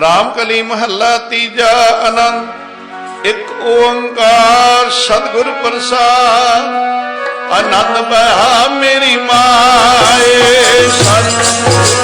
ਰਾਮ ਕਲੀ ਮਹੱਲਾ ਤੀਜਾ ਆਨੰਦ ਇੱਕ ਓੰਕਾਰ ਸਤਿਗੁਰ ਪ੍ਰਸਾਦ। ਆਨੰਦ ਬਹਾ ਮੇਰੀ ਮਾਏ ਸਤ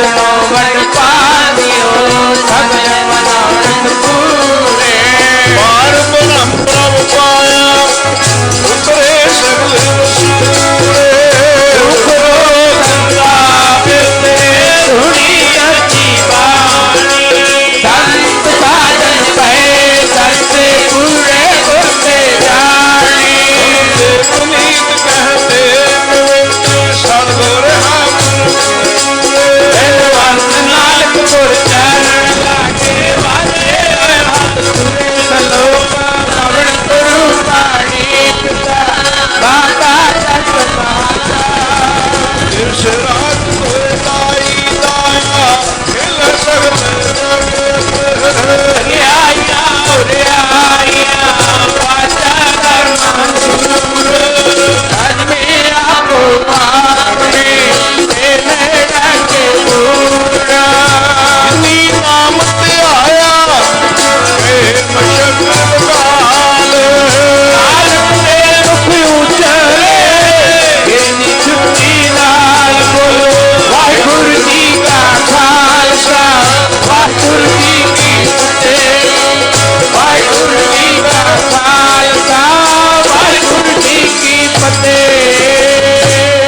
Shalom